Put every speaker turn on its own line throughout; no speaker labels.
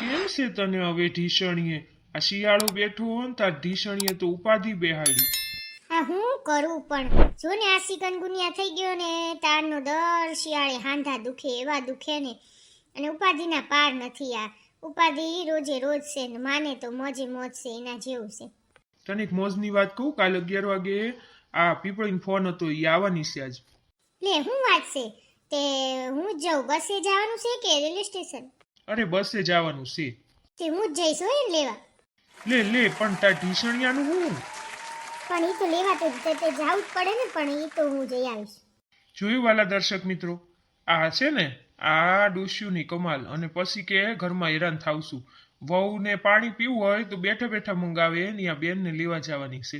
કેમ છે તને હવે ઢીસણીએ? આ શિયાળો બેઠો હોય ને તાર ઢીસણીએ તો ઉપાધિ બેહાડી.
આ હું કરું પણ જો ને આ સિકનગુનિયા થઈ ગયો ને તારનો દર શિયાળે હાંધા દુખે એવા દુખે ને અને ઉપાધિના પાર નથી આ. ઉપાધિ રોજે રોજ છે ને માને તો મોજે મોજ છે એના જેવું છે.
તને એક મોજની વાત કહું કાલ અગિયાર વાગે આ પીપળીન ફોન હતો એ આવવાની છે આજ.
લે હું વાત છે? તે હું જ જાઉં બસે જવાનું છે કે રેલવે સ્ટેશન?
અરે બસે જવાનું છે
તે હું જ જઈશ લેવા.
લે લે પણ તાર ઢીસણિયાનું હું?
પણ એ તો લેવા તો તે તે જવું જ પડે ને પણ એ તો હું જઈ આવીશ.
જોયું વાલા દર્શક મિત્રો? આ છે ને આ ડોસ્યુની કમાલ અને પછી કે ઘરમાં હેરાન થાવશું. વહુને પાણી પીવું હોય તો બેઠા બેઠા મંગાવે ને આ બેનને લેવા જવાની છે.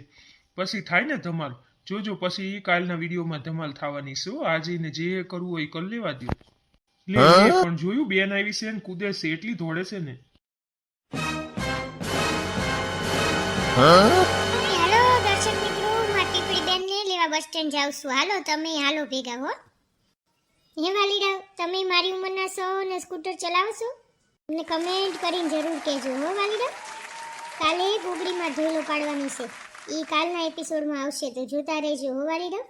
પછી થાય ને ધમાલ? જોજો પછી કાલના વિડીયોમાં ધમાલ થવાની છે આજે ને જે કરવું હોય એ કરી લેવા દો લે લે, પણ જોયું બેન આવી છે ને કુદે છે એટલી ધોડે છે ને.
હાલો દર્શક મિત્રો માટી પીડી બેનને લેવા બસ સ્ટેન્ડ જાઉં છું. હાલો તમે હાલો ભેગા હો. હે વાલીડા તમે મારી ઉંમરના છો ને સ્કૂટર ચલાવો છો? મને કમેન્ટ કરીને જરૂર કહેજો હો વાલીડા કાલે ગોગડીમાં ધોઈલો પાડવાની છે. એ કાલના એપિસોડમાં આવશે તો જોતા રહેજો હો વાલીડા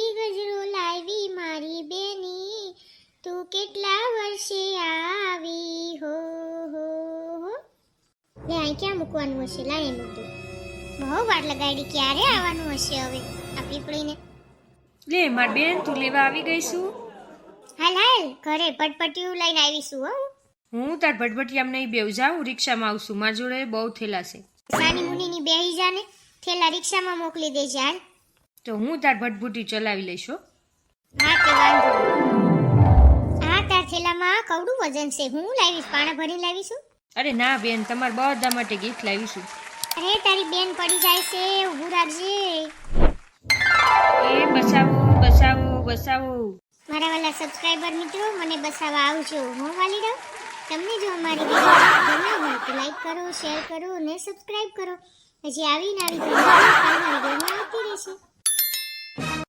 ગુલાબી ગજરો લાવી મારી બેની તું કેટલા વર્ષે આવી? હો હો હો. લે અહીં ક્યાં મૂકવાનું હશે? લાય મૂક બહુ વાર લગાડી ક્યારે આવવાનું હશે હવે? આ પીપળીને.
લે માર બેન તું લેવા આવી ગઈ છું?
હાલ હાલ ઘરે પટપટીયું લઈને આવીશું હો.
હું તાર ભટભટિયામ નહીં બેવ જાઉં રિક્ષામાં આવશું મારા જોડે બહુ થેલા છે.
સાની મુનિની બેહી જાને થેલા રિક્ષામાં મોકલી દેજે હાલ.
તો હું તાર ભટભૂટી ચલાવી લઈશ હા.
તે વાંધો. હા તાર થેલામાં કવડું વજન છે? હું લાવીશ? પાણા ભરીને લાવીશું?
અરે ના બેન તમારા બધા માટે ગિફ્ટ લાવીશું.
અરે તારી બેન પડી જાય છે ઊભું રાખજે.
એ બસાવો બસાવો બસાવો.
મારા વાલા સબસ્ક્રાઇબર મિત્રો મને બસાવા આવજો. હું દઉં તમને જો અમારી વીડિયો ગમ્યો હોય તો લાઈક કરો શેર કરો અને સબસ્ક્રાઇબ કરો. હજી આવીને આવી ઘણી બધી કાલના વિડીયોમાં આવતી રહેશે.